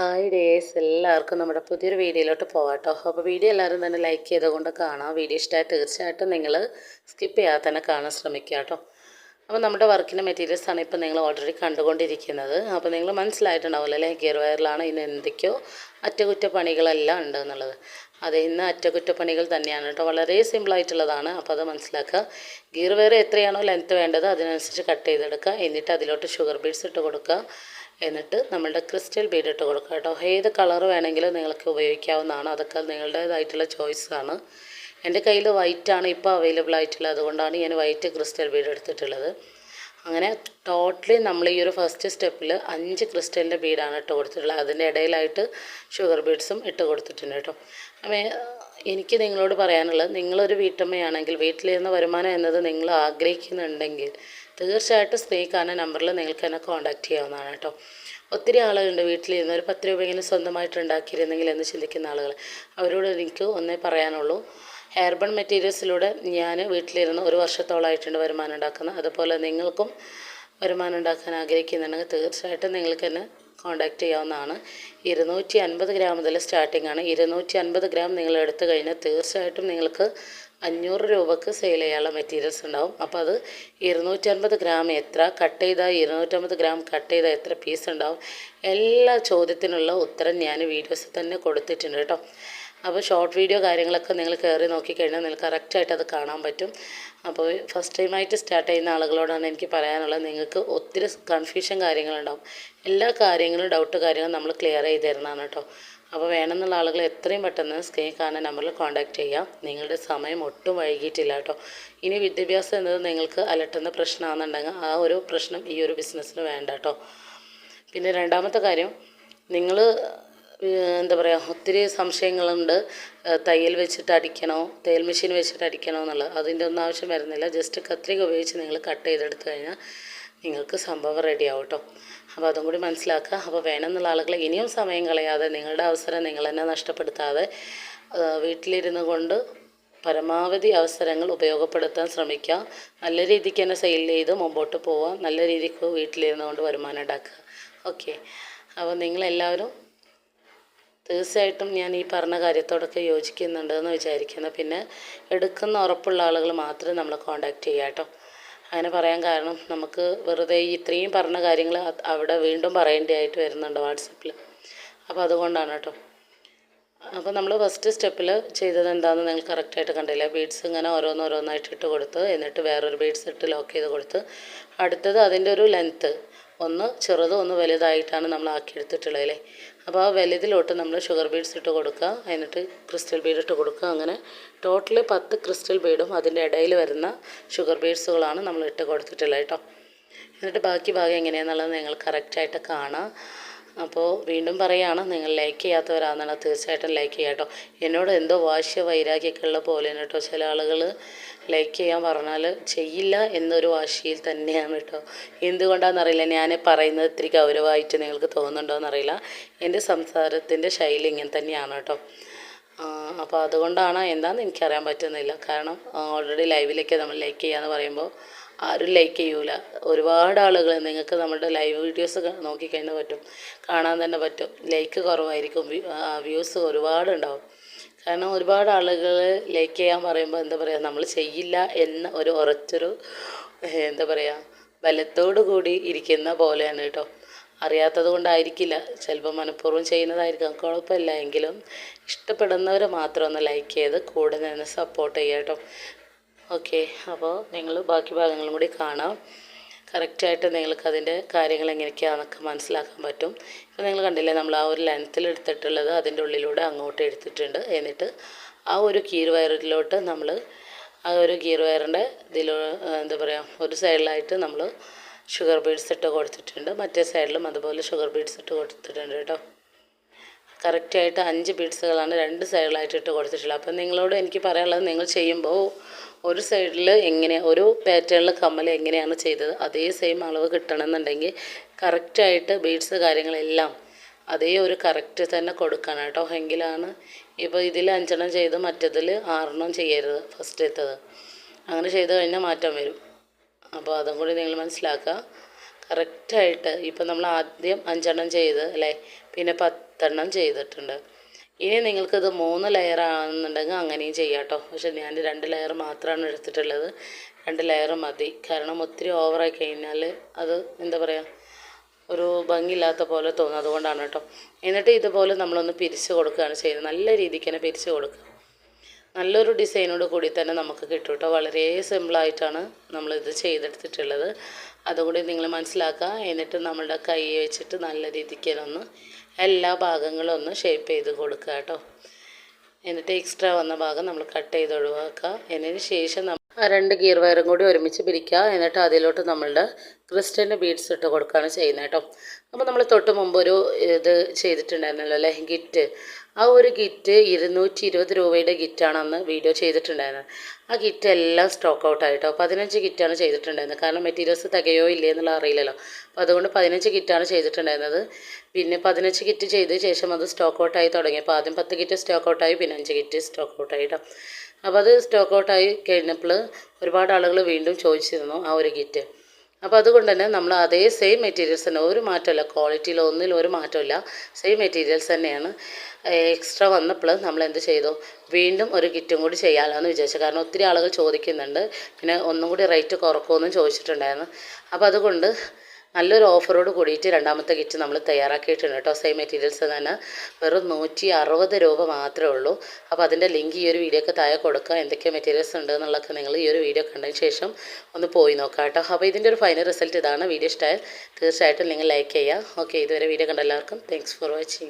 Hi days എല്ലാവർക്കും നമ്മുടെ പുതിയൊരു വീഡിയോയിലോട്ട് പോകാം കേട്ടോ അപ്പോൾ വീഡിയോ എല്ലാവരും തന്നെ ലൈക്ക് ചെയ്തുകൊണ്ട് കാണാം. വീഡിയോ ഇഷ്ടമായി തീർച്ചയായിട്ടും നിങ്ങൾ സ്കിപ്പ് ചെയ്യാതെ തന്നെ കാണാൻ ശ്രമിക്കുക കേട്ടോ അപ്പോൾ നമ്മുടെ വർക്കിന്റെ മെറ്റീരിയൽസ് ആണ് ഇപ്പോൾ നിങ്ങൾ ഓൾറെഡി കണ്ടുകൊണ്ടിരിക്കുന്നത്. അപ്പോൾ നിങ്ങൾ മനസ്സിലായിട്ടുണ്ടാവില്ല അല്ലേ? ഗിയർ വയറിലാണ് ഇന്ന് എന്തൊക്കെയോ അറ്റകുറ്റപ്പണികളെല്ലാം ഉണ്ട് എന്നുള്ളത്. അത് ഇന്ന് അറ്റകുറ്റപ്പണികൾ തന്നെയാണ് കേട്ടോ. വളരെ സിമ്പിളായിട്ടുള്ളതാണ് അപ്പോൾ അത് മനസ്സിലാക്കുക. ഗിയർ വയർ എത്രയാണോ ലെങ്ത്ത് വേണ്ടത് അതിനനുസരിച്ച് കട്ട് ചെയ്തെടുക്കുക. എന്നിട്ട് അതിലോട്ട് ഷുഗർ ബീഡ്സ് ഇട്ട് കൊടുക്കുക. എന്നിട്ട് നമ്മളുടെ ക്രിസ്റ്റൽ ബീഡ് ഇട്ട് കൊടുക്കുക കേട്ടോ. ഏത് കളർ വേണമെങ്കിലും നിങ്ങൾക്ക് ഉപയോഗിക്കാവുന്നതാണ്. അതൊക്കെ നിങ്ങളുടേതായിട്ടുള്ള ചോയ്സാണ് എന്റെ കയ്യിൽ വൈറ്റാണ് ഇപ്പോൾ അവൈലബിൾ ആയിട്ടുള്ളത്. അതുകൊണ്ടാണ് ഞാൻ വൈറ്റ് ക്രിസ്റ്റൽ ബീഡ് എടുത്തിട്ടുള്ളത്. അങ്ങനെ ടോട്ടലി നമ്മൾ ഈ ഒരു ഫസ്റ്റ് സ്റ്റെപ്പിൽ അഞ്ച് ക്രിസ്റ്റലിന്റെ ബീഡാണ് ഇട്ട് കൊടുത്തിട്ടുള്ളത്. അതിന്റെ ഇടയിലായിട്ട് ഷുഗർ ബീഡ്സും ഇട്ട് കൊടുത്തിട്ടുണ്ട് കേട്ടോ. അപ്പോൾ എനിക്ക് നിങ്ങളോട് പറയാനുള്ളത് നിങ്ങളൊരു വീട്ടമ്മയാണെങ്കിൽ വീട്ടിലിരുന്ന് വരുമാനം എന്നത് നിങ്ങൾ ആഗ്രഹിക്കുന്നുണ്ടെങ്കിൽ തീർച്ചയായിട്ടും സ്നേഹിക്കാന നമ്പറിൽ നിങ്ങൾക്ക് എന്നെ കോൺടാക്റ്റ് ചെയ്യാവുന്നതാണ് കേട്ടോ. ഒത്തിരി ആളുകളുണ്ട് വീട്ടിലിരുന്ന് ഒരു പത്ത് രൂപയെങ്കിലും സ്വന്തമായിട്ട് ഉണ്ടാക്കിയിരുന്നെങ്കിൽ എന്ന് ചിന്തിക്കുന്ന ആളുകൾ അവരോട് എനിക്ക് ഒന്നേ പറയാനുള്ളൂ. ഹെയർബൺ മെറ്റീരിയൽസിലൂടെ ഞാൻ വീട്ടിലിരുന്ന് ഒരു വർഷത്തോളമായിട്ടുണ്ട് വരുമാനം ഉണ്ടാക്കുന്നത് അതുപോലെ നിങ്ങൾക്കും വരുമാനം ഉണ്ടാക്കാൻ ആഗ്രഹിക്കുന്നുണ്ടെങ്കിൽ തീർച്ചയായിട്ടും നിങ്ങൾക്ക് എന്നെ കോൺടാക്റ്റ് ചെയ്യാവുന്നതാണ്. ഇരുന്നൂറ്റി അൻപത് ഗ്രാം മുതൽ സ്റ്റാർട്ടിംഗ് ആണ്. ഇരുന്നൂറ്റി അൻപത് ഗ്രാം നിങ്ങൾ എടുത്തു കഴിഞ്ഞാൽ തീർച്ചയായിട്ടും നിങ്ങൾക്ക് അഞ്ഞൂറ് രൂപക്ക് സെയിൽ ചെയ്യാനുള്ള മെറ്റീരിയൽസ് ഉണ്ടാവും. അപ്പോൾ അത് ഇരുന്നൂറ്റൻപത് ഗ്രാം എത്ര കട്ട് ചെയ്താൽ ഇരുന്നൂറ്റമ്പത് ഗ്രാം കട്ട് ചെയ്താൽ എത്ര പീസ് ഉണ്ടാവും? എല്ലാ ചോദ്യത്തിനുള്ള ഉത്തരം ഞാൻ വീഡിയോസിൽ തന്നെ കൊടുത്തിട്ടുണ്ട് കേട്ടോ. അപ്പോൾ ഷോർട്ട് വീഡിയോ കാര്യങ്ങളൊക്കെ നിങ്ങൾ കയറി നോക്കിക്കഴിഞ്ഞാൽ നിങ്ങൾക്ക് കറക്റ്റായിട്ട് അത് കാണാൻ പറ്റും. അപ്പോൾ ഫസ്റ്റ് ടൈമായിട്ട് സ്റ്റാർട്ട് ചെയ്യുന്ന ആളുകളോടാണ് എനിക്ക് പറയാനുള്ളത് നിങ്ങൾക്ക് ഒത്തിരി കൺഫ്യൂഷൻ കാര്യങ്ങളുണ്ടാവും. എല്ലാ കാര്യങ്ങളും ഡൗട്ട് കാര്യങ്ങളും നമ്മൾ ക്ലിയർ ചെയ്ത് തരുന്നതാണ് കേട്ടോ. അപ്പോൾ വേണമെന്നുള്ള ആളുകൾ എത്രയും പെട്ടെന്ന് സ്ക്രീൻ കാണുന്ന നമ്പറിൽ കോൺടാക്റ്റ് ചെയ്യാം നിങ്ങളുടെ സമയം ഒട്ടും വൈകിട്ടില്ല കേട്ടോ. ഇനി വിദ്യാഭ്യാസം എന്നത് നിങ്ങൾക്ക് അലട്ടുന്ന പ്രശ്നമാണെന്നുണ്ടെങ്കിൽ ആ ഒരു പ്രശ്നം ഈ ഒരു ബിസിനസ്സിന് വേണ്ട കേട്ടോ. പിന്നെ രണ്ടാമത്തെ കാര്യം നിങ്ങൾ എന്താ പറയുക ഒത്തിരി സംശയങ്ങളുണ്ട്. തയ്യൽ വെച്ചിട്ട് അടിക്കണോ തയ്യൽ മെഷീൻ വെച്ചിട്ട് അടിക്കണോ എന്നുള്ളത്. അതിന്റെ ഒന്നും ആവശ്യം വരുന്നില്ല. ജസ്റ്റ് കത്രിക ഉപയോഗിച്ച് നിങ്ങൾ കട്ട് ചെയ്തെടുത്ത് കഴിഞ്ഞാൽ നിങ്ങൾക്ക് സംഭവം റെഡി ആവും കേട്ടോ അപ്പോൾ അതും കൂടി മനസ്സിലാക്കുക. അപ്പോൾ വേണമെന്നുള്ള ആളുകളെ ഇനിയും സമയം കളയാതെ നിങ്ങളുടെ അവസരം നിങ്ങൾ തന്നെ നഷ്ടപ്പെടുത്താതെ വീട്ടിലിരുന്ന് കൊണ്ട് പരമാവധി അവസരങ്ങൾ ഉപയോഗപ്പെടുത്താൻ ശ്രമിക്കുക. നല്ല രീതിക്ക് തന്നെ സെയിൽ ചെയ്ത് മുമ്പോട്ട് പോവുക. നല്ല രീതിക്ക് വീട്ടിലിരുന്ന് കൊണ്ട് വരുമാനം ഉണ്ടാക്കുക. ഓക്കെ അപ്പോൾ നിങ്ങളെല്ലാവരും തീർച്ചയായിട്ടും ഞാൻ ഈ പറഞ്ഞ കാര്യത്തോടൊക്കെ യോജിക്കുന്നുണ്ടെന്ന് വിചാരിക്കുന്നു. പിന്നെ എടുക്കുന്ന ഉറപ്പുള്ള ആളുകൾ മാത്രമേ നമ്മൾ കോൺടാക്റ്റ് ചെയ്യാം കേട്ടോ. അങ്ങനെ പറയാൻ കാരണം നമുക്ക് വെറുതെ ഇത്രയും പറഞ്ഞ കാര്യങ്ങൾ അവിടെ വീണ്ടും പറയേണ്ടതായിട്ട് വരുന്നുണ്ട് വാട്സപ്പിൽ. അപ്പോൾ അതുകൊണ്ടാണ് കേട്ടോ. അപ്പോൾ നമ്മൾ ഫസ്റ്റ് സ്റ്റെപ്പിൽ ചെയ്തത് എന്താണെന്ന് നിങ്ങൾ കറക്റ്റായിട്ട് കണ്ടില്ല? ബീഡ്സ് ഇങ്ങനെ ഓരോന്നോരോന്നായിട്ട് ഇട്ട് കൊടുത്ത് എന്നിട്ട് വേറൊരു ബീഡ്സ് ഇട്ട് ലോക്ക് ചെയ്ത് കൊടുത്ത് അടുത്തത് അതിന്റെ ഒരു ലെങ്ത്ത് ഒന്ന് ചെറുതും ഒന്ന് വലുതായിട്ടാണ് നമ്മൾ ആക്കിയെടുത്തിട്ടുള്ളത് അല്ലേ? അപ്പോൾ ആ വലുതിലോട്ട് നമ്മൾ ഷുഗർ ബീഡ്സ് ഇട്ട് കൊടുക്കുക എന്നിട്ട് ക്രിസ്റ്റൽ ബീഡ് ഇട്ട് കൊടുക്കുക അങ്ങനെ ടോട്ടലി പത്ത് ക്രിസ്റ്റൽ ബീഡും അതിന്റെ ഇടയിൽ വരുന്ന ഷുഗർ ബീഡ്സുകളാണ് നമ്മൾ ഇട്ട് കൊടുത്തിട്ടുള്ളത് കേട്ടോ. എന്നിട്ട് ബാക്കി ഭാഗം എങ്ങനെയാണെന്നുള്ളത് നിങ്ങൾ കറക്റ്റായിട്ട് കാണാം അപ്പോൾ വീണ്ടും പറയുകയാണ് നിങ്ങൾ ലൈക്ക് ചെയ്യാത്തവരാണെന്നാണ് തീർച്ചയായിട്ടും ലൈക്ക് ചെയ്യുക കേട്ടോ. എന്നോട് എന്തോ വാശ്യ വൈരാഗ്യമൊക്കെ ഉള്ള പോലെ കേട്ടോ ചില ആളുകൾ ലൈക്ക് ചെയ്യാൻ പറഞ്ഞാൽ ചെയ്യില്ല എന്നൊരു വാശിയിൽ തന്നെയാണ് കേട്ടോ. എന്തുകൊണ്ടാണെന്നറിയില്ല ഞാൻ പറയുന്നത് ഇത്തിരി ഗൗരവമായിട്ട് നിങ്ങൾക്ക് തോന്നുന്നുണ്ടോ എന്നറിയില്ല എന്റെ സംസാരത്തിന്റെ ശൈലി ഇങ്ങനെ തന്നെയാണ് കേട്ടോ. അപ്പോൾ അതുകൊണ്ടാണ് എന്താണെന്ന് എനിക്കറിയാൻ പറ്റുന്നില്ല. കാരണം ഓൾറെഡി ലൈവിലേക്ക് നമ്മൾ ലൈക്ക് ചെയ്യാന്ന് പറയുമ്പോൾ ആരും ലൈക്ക് ചെയ്യൂല. ഒരുപാട് ആളുകൾ നിങ്ങൾക്ക് നമ്മുടെ ലൈവ് വീഡിയോസ് നോക്കിക്കഴിഞ്ഞാൽ പറ്റും. കാണാൻ തന്നെ പറ്റും. ലൈക്ക് കുറവായിരിക്കും. വ്യൂസ് ഒരുപാട് ഉണ്ടാവും കാരണം ഒരുപാട് ആളുകൾ ലൈക്ക് ചെയ്യാൻ പറയുമ്പോൾ എന്താ പറയുക നമ്മൾ ചെയ്യില്ല എന്ന ഒരു ഉറച്ചൊരു എന്താ പറയുക ബലത്തോടു കൂടി ഇരിക്കുന്ന പോലെയാണ് കേട്ടോ. അറിയാത്തത് കൊണ്ടായിരിക്കില്ല. ചിലപ്പോൾ മനഃപൂർവം ചെയ്യുന്നതായിരിക്കാം. കുഴപ്പമില്ല. എങ്കിലും ഇഷ്ടപ്പെടുന്നവർ മാത്രം ഒന്ന് ലൈക്ക് ചെയ്ത് കൂടെ നിന്ന് സപ്പോർട്ട് ചെയ്യുക കേട്ടോ. ഓക്കെ അപ്പോൾ നിങ്ങൾ ബാക്കി ഭാഗങ്ങളും കൂടി കാണാം. കറക്റ്റായിട്ട് നിങ്ങൾക്ക് അതിന്റെ കാര്യങ്ങൾ എങ്ങനെയൊക്കെയാണെന്നൊക്കെ മനസ്സിലാക്കാൻ പറ്റും. ഇപ്പോൾ നിങ്ങൾ കണ്ടില്ലേ നമ്മൾ ആ ഒരു ലെൻത്തിൽ എടുത്തിട്ടുള്ളത് അതിന്റെ ഉള്ളിലൂടെ അങ്ങോട്ട് എടുത്തിട്ടുണ്ട്. എന്നിട്ട് ആ ഒരു കീർ വയറിലോട്ട് നമ്മൾ ആ ഒരു ഗിയർ വയറിന്റെ ഇതിൽ എന്താ പറയുക ഒരു സൈഡിലായിട്ട് നമ്മൾ ഷുഗർ ബീഡ്സ് ഇട്ട് കൊടുത്തിട്ടുണ്ട്. മറ്റേ സൈഡിലും അതുപോലെ ഷുഗർ ബീഡ്സ് ഇട്ട് കൊടുത്തിട്ടുണ്ട് കേട്ടോ. കറക്റ്റായിട്ട് അഞ്ച് ബീഡ്സുകളാണ് രണ്ട് സൈഡിലായിട്ട് ഇട്ട് കൊടുത്തിട്ടുള്ളത്. അപ്പം നിങ്ങളോട് എനിക്ക് പറയാനുള്ളത് നിങ്ങൾ ചെയ്യുമ്പോൾ ഒരു സൈഡിൽ എങ്ങനെ ഒരു പാറ്റേണിൽ കമ്മൽ എങ്ങനെയാണ് ചെയ്തത് അതേ സെയിം അളവ് കിട്ടണമെന്നുണ്ടെങ്കിൽ കറക്റ്റായിട്ട് ബീഡ്സ് കാര്യങ്ങളെല്ലാം അതേ ഒരു കറക്റ്റ് തന്നെ കൊടുക്കണം കേട്ടോ. എങ്കിലാണ് ഇപ്പോൾ ഇതിൽ അഞ്ചെണ്ണം ചെയ്ത് മറ്റതിൽ ആറെണ്ണം ചെയ്യരുത് ഫസ്റ്റ് എത്തത് അങ്ങനെ ചെയ്ത് കഴിഞ്ഞാൽ മാറ്റം വരും. അപ്പോൾ അതും കൂടി നിങ്ങൾ മനസ്സിലാക്കുക. കറക്റ്റായിട്ട് ഇപ്പം നമ്മൾ ആദ്യം അഞ്ചെണ്ണം ചെയ്ത് അല്ലേ? പിന്നെ പത്തെണ്ണം ചെയ്തിട്ടുണ്ട്. ഇനി നിങ്ങൾക്കിത് മൂന്ന് ലെയർ ആണെന്നുണ്ടെങ്കിൽ അങ്ങനെയും ചെയ്യാം കേട്ടോ പക്ഷെ ഞാൻ രണ്ട് ലെയർ മാത്രമാണ് എടുത്തിട്ടുള്ളത്. രണ്ട് ലെയർ മതി. കാരണം ഒത്തിരി ഓവറായി കഴിഞ്ഞാൽ അത് എന്താ പറയുക ഒരു ഭംഗിയില്ലാത്ത പോലെ തോന്നും. അതുകൊണ്ടാണ് കേട്ടോ എന്നിട്ട് ഇതുപോലെ നമ്മളൊന്ന് പിരിച്ച് കൊടുക്കുകയാണ് ചെയ്യുന്നത്. നല്ല രീതിക്ക് തന്നെ പിരിച്ച് കൊടുക്കുക. നല്ലൊരു ഡിസൈനോട് കൂടി തന്നെ നമുക്ക് കിട്ടും കേട്ടോ വളരെ സിമ്പിളായിട്ടാണ് നമ്മളിത് ചെയ്തെടുത്തിട്ടുള്ളത്. അതുകൂടി നിങ്ങൾ മനസ്സിലാക്കുക എന്നിട്ട് നമ്മളുടെ കൈ വെച്ചിട്ട് നല്ല രീതിക്ക് ഒന്ന് എല്ലാ ഭാഗങ്ങളും ഒന്ന് ഷേപ്പ് ചെയ്ത് കൊടുക്കുക കേട്ടോ എന്നിട്ട് എക്സ്ട്രാ വന്ന ഭാഗം നമ്മൾ കട്ട് ചെയ്ത് ഒഴിവാക്കുക എന്നതിന് ശേഷം നമ്മൾ രണ്ട് ഗിയർ വയറും കൂടി ഒരുമിച്ച് പിരിക്കുക എന്നിട്ട് അതിലോട്ട് നമ്മളുടെ ക്രിസ്റ്റന്റെ ബീഡ്സ് ഇട്ട് കൊടുക്കുകയാണ് ചെയ്യുന്നത് കേട്ടോ. അപ്പോൾ നമ്മൾ തൊട്ട് മുമ്പ് ഒരു ഇത് ചെയ്തിട്ടുണ്ടായിരുന്നല്ലോ അല്ലേ ഗിറ്റ് ആ ഒരു ഗിറ്റ് ഇരുന്നൂറ്റി ഇരുപത് രൂപയുടെ ഗിറ്റാണ് അന്ന് വീഡിയോ ചെയ്തിട്ടുണ്ടായിരുന്നത്. ആ ഗിറ്റ് എല്ലാം സ്റ്റോക്ക് ഔട്ട് ആയിട്ടോ പതിനഞ്ച് ഗിറ്റാണ് ചെയ്തിട്ടുണ്ടായിരുന്നത്. കാരണം മെറ്റീരിയൽസ് തികയോ ഇല്ലേ എന്നുള്ള അറിയില്ലല്ലോ. അപ്പോൾ അതുകൊണ്ട് പതിനഞ്ച് ഗിറ്റാണ് ചെയ്തിട്ടുണ്ടായിരുന്നത്. പിന്നെ പതിനഞ്ച് ഗിറ്റ് ചെയ്ത ശേഷം അത് സ്റ്റോക്ക് ഔട്ടായി തുടങ്ങി. അപ്പോൾ ആദ്യം പത്ത് ഗിറ്റ് സ്റ്റോക്ക് ഔട്ടായി പിന്നെ അഞ്ച് ഗിറ്റ് സ്റ്റോക്ക് ഔട്ടായി കേട്ടോ. അപ്പോൾ അത് സ്റ്റോക്ക് ഔട്ടായി കഴിഞ്ഞപ്പോൾ ഒരുപാട് ആളുകൾ വീണ്ടും ചോദിച്ചിരുന്നു ആ ഒരു കിറ്റ് അപ്പോൾ അതുകൊണ്ട് തന്നെ നമ്മൾ അതേ സെയിം മെറ്റീരിയൽസ് തന്നെ ഒരു മാറ്റമില്ല. ക്വാളിറ്റിയിൽ ഒന്നിലും ഒരു മാറ്റമില്ല. സെയിം മെറ്റീരിയൽസ് തന്നെയാണ്. എക്സ്ട്രാ വന്നപ്പോൾ നമ്മൾ എന്ത് ചെയ്തു? വീണ്ടും ഒരു കിറ്റും കൂടി ചെയ്യാമല്ലോ എന്ന് വിചാരിച്ചു. കാരണം ഒത്തിരി ആളുകൾ ചോദിക്കുന്നുണ്ട്. പിന്നെ ഒന്നും കൂടി റേറ്റ് കുറക്കുമെന്നും ചോദിച്ചിട്ടുണ്ടായിരുന്നു. അപ്പോൾ അതുകൊണ്ട് നല്ലൊരു ഓഫറോട് കൂടിയിട്ട് രണ്ടാമത്തെ കിറ്റ് നമ്മൾ തയ്യാറാക്കിയിട്ടുണ്ട് കേട്ടോ. സെയിം മെറ്റീരിയൽസ് തന്നെ. വെറും നൂറ്റി അറുപത് രൂപ മാത്രമേ ഉള്ളൂ. അപ്പോൾ അതിന്റെ ലിങ്ക് ഈ ഒരു വീഡിയോക്ക് താഴെ കൊടുക്കുക എന്തൊക്കെ മെറ്റീരിയൽസ് ഉണ്ട് എന്നുള്ളതൊക്കെ നിങ്ങൾ ഈ ഒരു വീഡിയോ കണ്ടതിന് ശേഷം ഒന്ന് പോയി നോക്കാം കേട്ടോ. അപ്പോൾ ഇതിന്റെ ഒരു ഫൈനൽ റിസൾട്ട് ഇതാണ്. വീഡിയോ ഇഷ്ടമായാൽ തീർച്ചയായിട്ടും നിങ്ങൾ ലൈക്ക് ചെയ്യുക. ഓക്കെ ഇതുവരെ വീഡിയോ കണ്ട എല്ലാവർക്കും താങ്ക്സ് ഫോർ വാച്ചിങ്